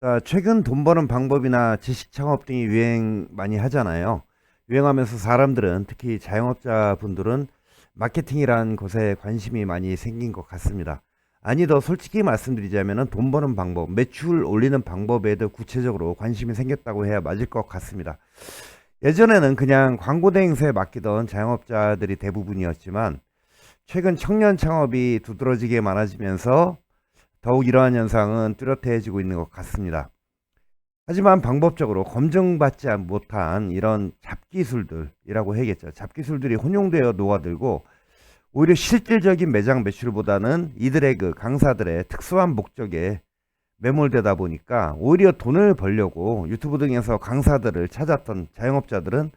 자, 최근 돈 버는 방법이나 지식 창업 등이 유행 많이 하잖아요. 유행하면서 사람들은 특히 자영업자 분들은 마케팅이라는 것에 관심이 많이 생긴 것 같습니다. 아니 더 솔직히 말씀드리자면 돈 버는 방법, 매출 올리는 방법에도 구체적으로 관심이 생겼다고 해야 맞을 것 같습니다. 예전에는 그냥 광고 대행사에 맡기던 자영업자들이 대부분이었지만 최근 청년 창업이 두드러지게 많아지면서 더욱 이러한 현상은 뚜렷해지고 있는 것 같습니다. 하지만 방법적으로 검증받지 못한 이런 잡기술들이라고 해야겠죠. 잡기술들이 혼용되어 녹아들고 오히려 실질적인 매장 매출보다는 이들의 그 강사들의 특수한 목적에 매몰되다 보니까 오히려 돈을 벌려고 유튜브 등에서 강사들을 찾았던 자영업자들은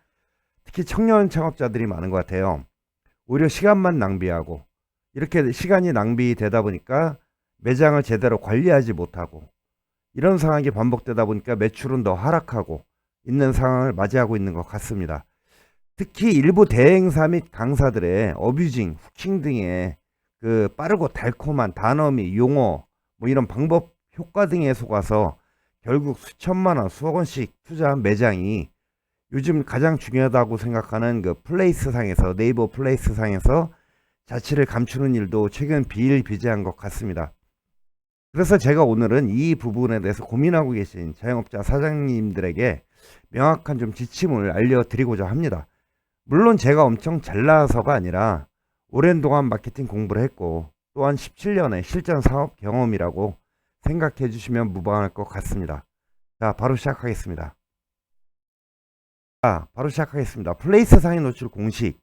특히 청년 창업자들이 많은 것 같아요. 오히려 시간만 낭비하고 이렇게 시간이 낭비되다 보니까 매장을 제대로 관리하지 못하고 이런 상황이 반복되다 보니까 매출은 더 하락하고 있는 상황을 맞이하고 있는 것 같습니다. 특히 일부 대행사 및 강사들의 어뷰징, 후킹 등의 그 빠르고 달콤한 단어 및 용어 뭐 이런 방법 효과 등에 속아서 결국 수천만 원, 수억 원씩 투자한 매장이 요즘 가장 중요하다고 생각하는 그 플레이스 상에서 네이버 플레이스 상에서 자취를 감추는 일도 최근 비일비재한 것 같습니다. 그래서 제가 오늘은 이 부분에 대해서 고민하고 계신 자영업자 사장님들에게 명확한 좀 지침을 알려드리고자 합니다. 물론 제가 엄청 잘나서가 아니라 오랜 동안 마케팅 공부를 했고 또한 17년의 실전 사업 경험이라고 생각해 주시면 무방할 것 같습니다. 자, 바로 시작하겠습니다. 자, 바로 시작하겠습니다. 플레이스 상위 노출 공식.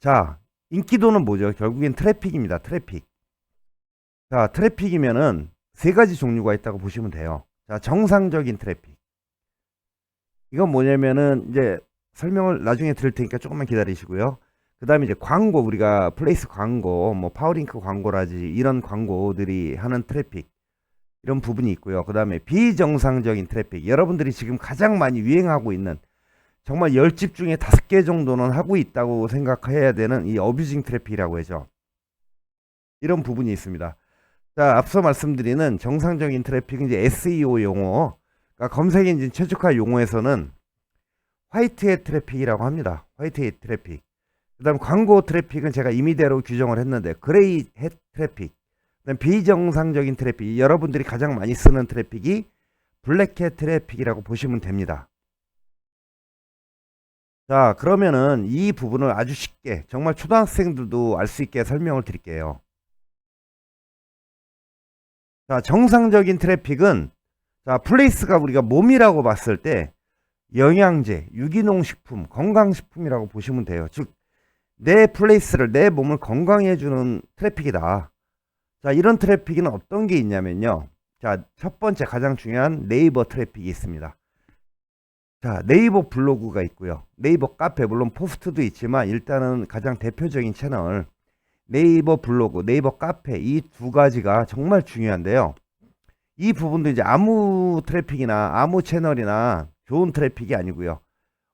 자, 인기도는 뭐죠? 결국엔 트래픽입니다. 트래픽. 자, 트래픽이면은 세 가지 종류가 있다고 보시면 돼요. 자, 정상적인 트래픽. 이건 뭐냐면은 이제 설명을 나중에 드릴 테니까 조금만 기다리시고요. 그 다음에 이제 광고, 우리가 플레이스 광고, 뭐 파워링크 광고라지 이런 광고들이 하는 트래픽. 이런 부분이 있고요. 그 다음에 비정상적인 트래픽. 여러분들이 지금 가장 많이 유행하고 있는 정말 10집 중에 5개 정도는 하고 있다고 생각해야 되는 이 어뷰징 트래픽이라고 하죠. 이런 부분이 있습니다. 자, 앞서 말씀드리는 정상적인 트래픽은 이제 SEO 용어, 그러니까 검색 엔진 최적화 용어에서는 화이트햇 트래픽이라고 합니다. 화이트햇 트래픽. 그다음 광고 트래픽은 제가 임의대로 규정을 했는데 그레이 햇 트래픽. 그다음 비정상적인 트래픽. 여러분들이 가장 많이 쓰는 트래픽이 블랙햇 트래픽이라고 보시면 됩니다. 자, 그러면은 이 부분을 아주 쉽게 정말 초등학생들도 알 수 있게 설명을 드릴게요. 자, 정상적인 트래픽은 자, 플레이스가 우리가 몸이라고 봤을 때 영양제, 유기농 식품, 건강 식품이라고 보시면 돼요. 즉, 내 플레이스를, 내 몸을 건강해 주는 트래픽이다. 자, 이런 트래픽은 어떤 게 있냐면요. 자, 첫 번째 가장 중요한 네이버 트래픽이 있습니다. 자, 네이버 블로그가 있고요. 네이버 카페, 물론 포스트도 있지만 일단은 가장 대표적인 채널 네이버 블로그, 네이버 카페 이 두 가지가 정말 중요한데요. 이 부분도 이제 아무 트래픽이나 아무 채널이나 좋은 트래픽이 아니고요.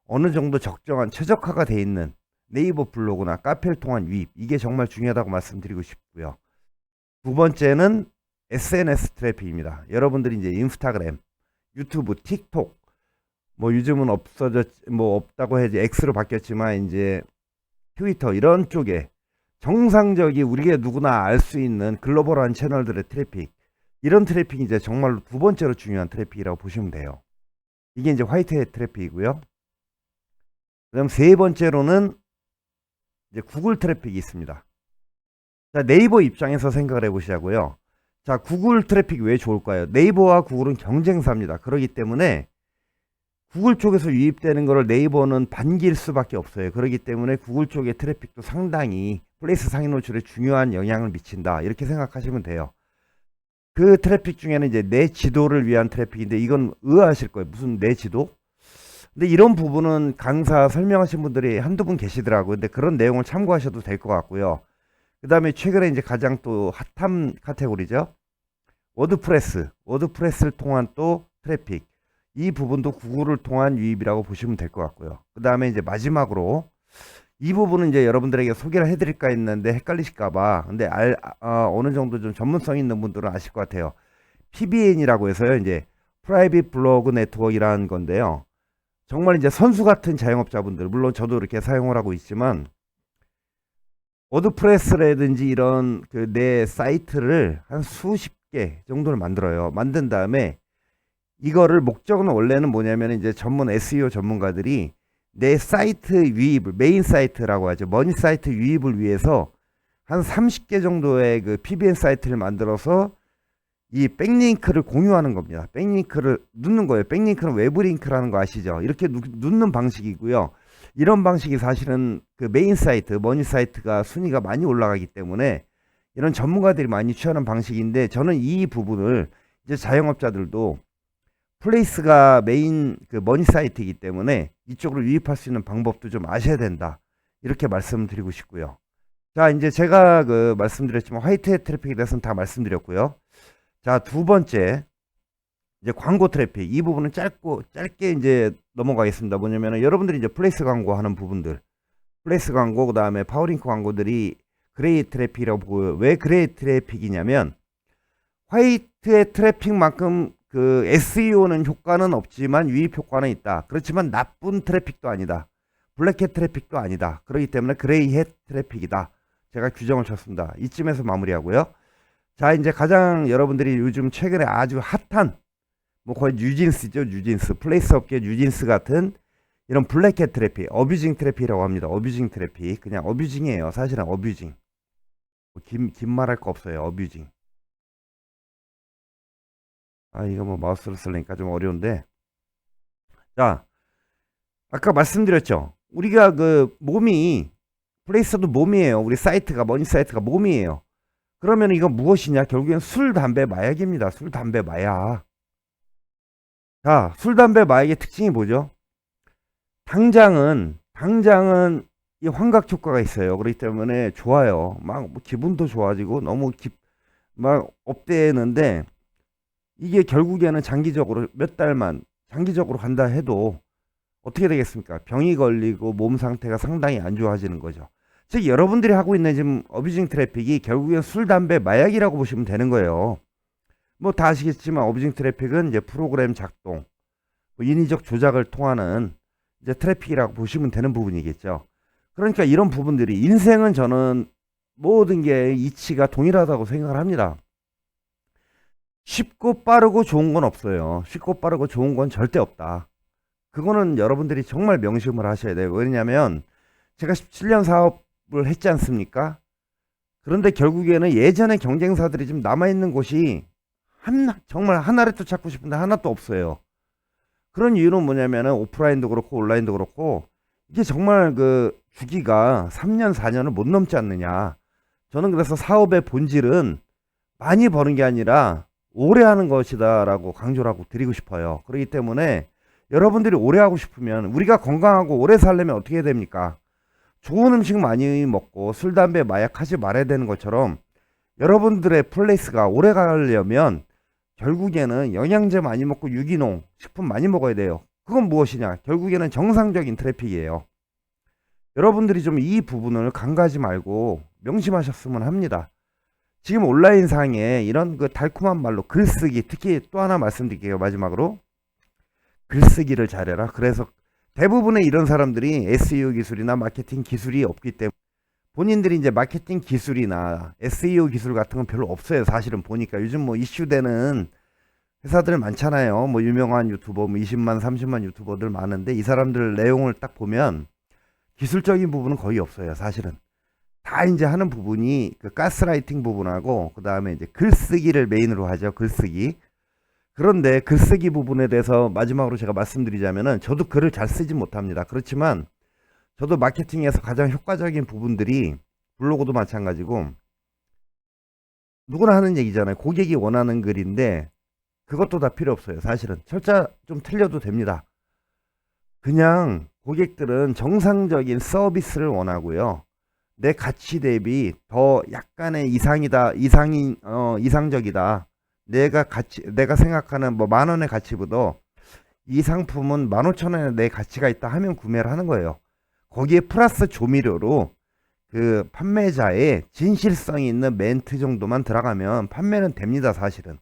어느 정도 적정한 최적화가 돼 있는 네이버 블로그나 카페를 통한 유입 이게 정말 중요하다고 말씀드리고 싶고요. 두 번째는 SNS 트래픽입니다. 여러분들이 이제 인스타그램, 유튜브, 틱톡 뭐 요즘은 없어졌 뭐 없다고 해야지 X로 바뀌었지만 이제 트위터 이런 쪽에 정상적이 우리가 누구나 알 수 있는 글로벌한 채널들의 트래픽 이런 트래픽이 이제 정말로 두 번째로 중요한 트래픽이라고 보시면 돼요. 이게 이제 화이트헤드 트래픽이고요. 그다음 세 번째로는 이제 구글 트래픽이 있습니다. 자, 네이버 입장에서 생각을 해보시자고요. 자, 구글 트래픽이 왜 좋을까요? 네이버와 구글은 경쟁사입니다. 그렇기 때문에 구글 쪽에서 유입되는 거를 네이버는 반길 수밖에 없어요. 그렇기 때문에 구글 쪽의 트래픽도 상당히 플레이스 상위 노출에 중요한 영향을 미친다. 이렇게 생각하시면 돼요. 그 트래픽 중에는 이제 내 지도를 위한 트래픽인데 이건 의아하실 거예요. 무슨 내 지도? 근데 이런 부분은 강사 설명하신 분들이 한두 분 계시더라고요. 근데 그런 내용을 참고하셔도 될 것 같고요. 그 다음에 최근에 이제 가장 또 핫한 카테고리죠. 워드프레스. 워드프레스를 통한 또 트래픽. 이 부분도 구글을 통한 유입이라고 보시면 될 것 같고요. 그 다음에 이제 마지막으로 이 부분은 이제 여러분들에게 소개를 해드릴까 했는데 헷갈리실까봐. 근데 알, 어, 어느 정도 좀 전문성 있는 분들은 아실 것 같아요. PBN이라고 해서요. 이제 프라이빗 블로그 네트워크라는 건데요. 정말 이제 선수 같은 자영업자분들, 물론 저도 이렇게 사용을 하고 있지만, 워드프레스라든지 이런 그 내 사이트를 한 수십 개 정도를 만들어요. 만든 다음에 이거를 목적은 원래는 뭐냐면 이제 전문 SEO 전문가들이 내 사이트 유입을 메인 사이트라고 하죠. 머니 사이트 유입을 위해서 한 30개 정도의 그 PBN 사이트를 만들어서 이 백링크를 공유하는 겁니다. 백링크를 넣는 거예요. 백링크는 외부 링크라는 거 아시죠? 이렇게 누, 넣는 방식이고요. 이런 방식이 사실은 그 메인 사이트, 머니 사이트가 순위가 많이 올라가기 때문에 이런 전문가들이 많이 취하는 방식인데 저는 이 부분을 이제 자영업자들도 플레이스가 메인 그 머니 사이트이기 때문에 이쪽으로 유입할 수 있는 방법도 좀 아셔야 된다. 이렇게 말씀드리고 싶고요. 자, 이제 제가 그 말씀드렸지만 화이트 햇 트래픽에 대해서는 다 말씀드렸고요. 자, 두 번째 이제 광고 트래픽 이 부분은 짧고 짧게 이제 넘어가겠습니다. 뭐냐면은 여러분들이 이제 플레이스 광고 하는 부분들, 플레이스 광고 그다음에 파워링크 광고들이 그레이 트래픽이라고 보고요. 왜 그레이 트래픽이냐면 화이트의 트래픽만큼 그 SEO는 효과는 없지만 유입 효과는 있다. 그렇지만 나쁜 트래픽도 아니다. 블랙햇 트래픽도 아니다. 그렇기 때문에 그레이햇 트래픽이다. 제가 규정을 쳤습니다. 이쯤에서 마무리하고요. 자, 이제 가장 여러분들이 요즘 최근에 아주 핫한 뭐 거의 뉴진스죠, 뉴진스. 플레이스 업계 뉴진스 같은 이런 블랙햇 트래픽, 어뷰징 트래픽이라고 합니다. 어뷰징 트래픽. 그냥 어뷰징이에요. 사실은 어뷰징. 뭐 긴, 긴 말할 거 없어요. 어뷰징. 아, 이거 뭐 마우스로 쓰려니까 좀 어려운데. 자, 아까 말씀드렸죠. 우리가 그 몸이, 플레이스도 몸이에요. 우리 사이트가, 머니 사이트가 몸이에요. 그러면 이거 무엇이냐? 결국엔 술, 담배, 마약입니다. 술, 담배, 마약. 자, 술, 담배, 마약의 특징이 뭐죠? 당장은, 당장은 이 환각 효과가 있어요. 그렇기 때문에 좋아요. 막뭐 기분도 좋아지고 너무 기, 막 업되는데 이게 결국에는 장기적으로 몇 달만 장기적으로 간다 해도 어떻게 되겠습니까? 병이 걸리고 몸 상태가 상당히 안 좋아지는 거죠. 즉 여러분들이 하고 있는 지금 어뷰징 트래픽이 결국엔 술, 담배, 마약이라고 보시면 되는 거예요. 뭐 다 아시겠지만 어뷰징 트래픽은 이제 프로그램 작동, 뭐 인위적 조작을 통하는 이제 트래픽이라고 보시면 되는 부분이겠죠. 그러니까 이런 부분들이 인생은 저는 모든 게 이치가 동일하다고 생각을 합니다. 쉽고 빠르고 좋은 건 없어요. 쉽고 빠르고 좋은 건 절대 없다. 그거는 여러분들이 정말 명심을 하셔야 돼요. 왜냐면 제가 17년 사업을 했지 않습니까? 그런데 결국에는 예전에 경쟁사들이 좀 남아있는 곳이 한, 정말 하나라도 찾고 싶은데 하나도 없어요. 그런 이유는 뭐냐면은 오프라인도 그렇고 온라인도 그렇고 이게 정말 그 주기가 3년, 4년을 못 넘지 않느냐. 저는 그래서 사업의 본질은 많이 버는 게 아니라 오래 하는 것이다라고 강조를 하고 드리고 싶어요. 그렇기 때문에 여러분들이 오래 하고 싶으면 우리가 건강하고 오래 살려면 어떻게 해야 됩니까? 좋은 음식 많이 먹고 술, 담배, 마약 하지 말아야 되는 것처럼 여러분들의 플레이스가 오래 가려면 결국에는 영양제 많이 먹고 유기농 식품 많이 먹어야 돼요. 그건 무엇이냐? 결국에는 정상적인 트래픽이에요. 여러분들이 좀 이 부분을 간과하지 말고 명심하셨으면 합니다. 지금 온라인 상에 이런 그 달콤한 말로 글쓰기, 특히 또 하나 말씀드릴게요. 마지막으로. 글쓰기를 잘해라. 그래서 대부분의 이런 사람들이 SEO 기술이나 마케팅 기술이 없기 때문에 본인들이 이제 마케팅 기술이나 SEO 기술 같은 건 별로 없어요. 사실은 보니까 요즘 뭐 이슈되는 회사들 많잖아요. 뭐 유명한 유튜버, 뭐 20만, 30만 유튜버들 많은데 이 사람들 내용을 딱 보면 기술적인 부분은 거의 없어요. 사실은 다 이제 하는 부분이 그 가스라이팅 부분하고 그 다음에 이제 글쓰기를 메인으로 하죠. 글쓰기. 그런데 글쓰기 부분에 대해서 마지막으로 제가 말씀드리자면은 저도 글을 잘 쓰지 못합니다. 그렇지만 저도 마케팅에서 가장 효과적인 부분들이 블로그도 마찬가지고 누구나 하는 얘기잖아요. 고객이 원하는 글인데 그것도 다 필요 없어요. 사실은 철자 좀 틀려도 됩니다. 그냥 고객들은 정상적인 서비스를 원하고요. 내 가치 대비 더 약간의 이상이다, 이상이 어, 이상적이다. 내가 가치, 내가 생각하는 뭐 만 원의 가치보다 이 상품은 만 오천 원의 내 가치가 있다 하면 구매를 하는 거예요. 거기에 플러스 조미료로 그 판매자의 진실성이 있는 멘트 정도만 들어가면 판매는 됩니다, 사실은.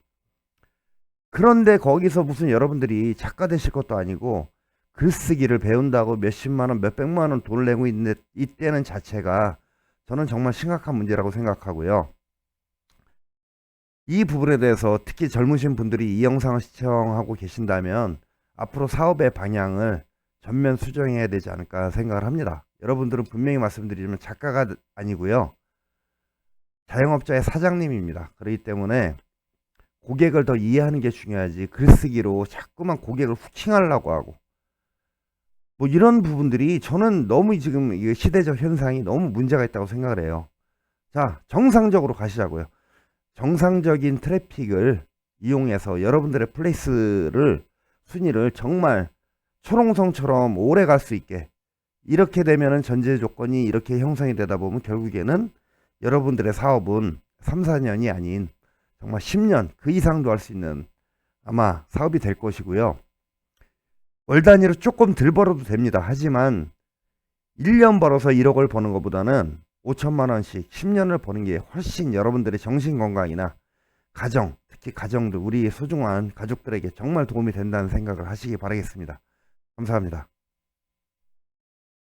그런데 거기서 무슨 여러분들이 작가 되실 것도 아니고 글쓰기를 배운다고 몇십만 원, 몇백만 원 돈을 내고 있는 이때는 자체가 저는 정말 심각한 문제라고 생각하고요. 이 부분에 대해서 특히 젊으신 분들이 이 영상을 시청하고 계신다면 앞으로 사업의 방향을 전면 수정해야 되지 않을까 생각을 합니다. 여러분들은 분명히 말씀드리지만 작가가 아니고요. 자영업자의 사장님입니다. 그렇기 때문에 고객을 더 이해하는 게 중요하지 글쓰기로 자꾸만 고객을 후킹하려고 하고 뭐 이런 부분들이 저는 너무 지금 이 시대적 현상이 너무 문제가 있다고 생각을 해요. 자, 정상적으로 가시자고요. 정상적인 트래픽을 이용해서 여러분들의 플레이스를 순위를 정말 초롱성처럼 오래 갈 수 있게 이렇게 되면은 전제 조건이 이렇게 형성이 되다 보면 결국에는 여러분들의 사업은 3, 4년이 아닌 정말 10년 그 이상도 할 수 있는 아마 사업이 될 것이고요. 월 단위로 조금 덜 벌어도 됩니다. 하지만 1년 벌어서 1억을 버는 것보다는 5천만 원씩 10년을 버는 게 훨씬 여러분들의 정신 건강이나 가정, 특히 가정들, 우리 소중한 가족들에게 정말 도움이 된다는 생각을 하시기 바라겠습니다. 감사합니다.